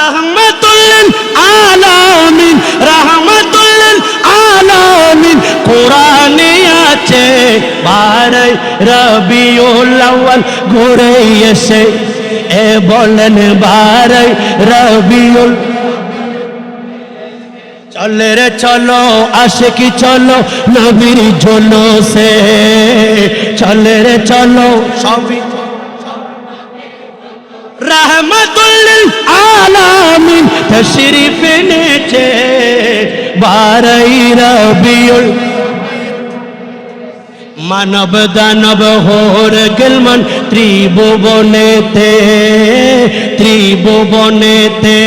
রহমতুল্লিল আলামিন রহমতুল্লিল আলামিন। কোরআনে আছে, বারাই রবিউল আউয়াল, ঘুরে এসে এ বলেন, বারাই রবিউল চলে রে, চলো আসে কি চলো, নবীর ঝোলো সে চলে রে, চলো, সবই রহমতুল্লিল আলামিন তশরিফ এনেছে বারাই রবিউল। মানব দানব হোর গেলমান ত্রিভুবনেতে ত্রিভুবনেতে।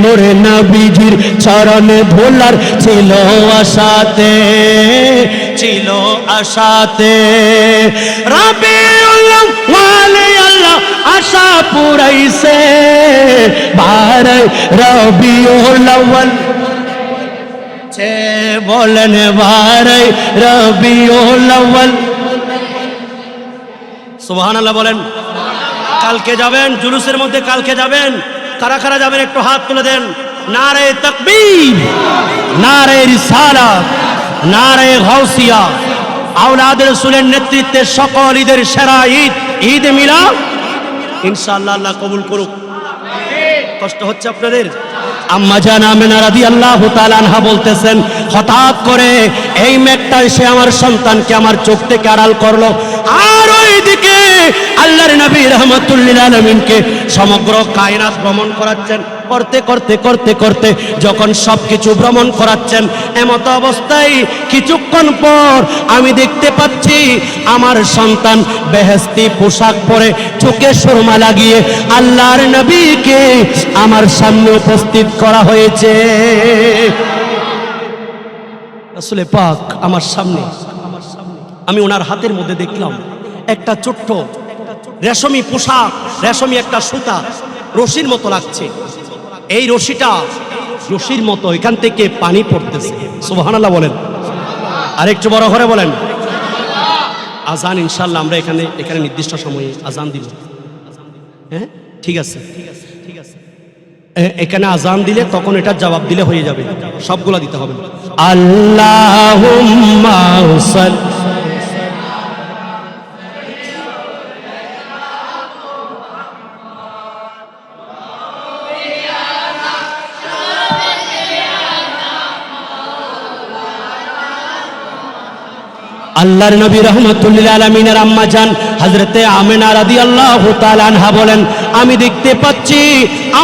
নূরে নবীজির চরণে ধোলার ছিল আশাতে ছিল আশাতে। রবিউল পুরাইছে বারাই রবিউল আউয়াল। ছে বলেন, বারাই রবিউল আউয়াল। সুবহানাল্লাহ বলেন, কালকে যাবেন, জুলুসের মধ্যে কালকে যাবেন। কারা কারা যাবেন, একটু হাত তুলে দেন। নারে তাকবীর নারে রিসালাত নারে গাউসিয়া। আওলাদ রাসূলের নেতৃত্বে সকল ঈদের সেরা ঈদ ঈদ মিলাদ। ইনশাআল্লাহ আল্লাহ কবুল করুক। কষ্ট হচ্ছে আপনাদের? আম্মা জান আমেনা রাদি আল্লাহ আনহা বলতেছেন হঠাৎ করে এই মেঘটা এসে আমার সন্তানকে আমার চোখ থেকে আড়াল করল। আর ওইদিকে আল্লাহর নবী রহমতুল্লিল আলমিনকে সমগ্র কায়নাত ভ্রমণ করাচ্ছেন। করতে করতে করতে করতে যখন সব কিছু ভ্রমণ করাচ্ছেন, এমত অবস্থায় কিছুক্ষণ পর আমি দেখতে পাচ্ছি আমার সন্তান বেহেস্তি পোশাক পরে চোখে সুরমা লাগিয়ে আল্লাহর নবীকে আমার সামনে উপস্থিত করা হয়েছে। আসলে পাক আমার সামনে, আমি ওনার হাতের মধ্যে দেখলাম একটা ছোট্ট রেশমি পোশাক, রেশমি একটা সুতা রশির মতো লাগছে। এই রশিটা রশির মতো এখান থেকে পানি পড়তেছে সুবহানাল্লাহ বলেন। আরেকটু বড় করে বলেন। আজান ইনশাল্লাহ আমরা এখানে এখানে নির্দিষ্ট সময়ে আজান দিব। হ্যাঁ? ঠিক আছে। এখানে আজান দিলে তখন এটার জবাব দিলে হয়ে যাবে। সবগুলা দিতে হবে। আল্লাহ আল্লাহর নবী রহমতুল্লিল আলমিনের আম্মা যান হজরতে আমেনা রাদি আল্লাহ তালানহা বলেন, আমি দেখতে পাচ্ছি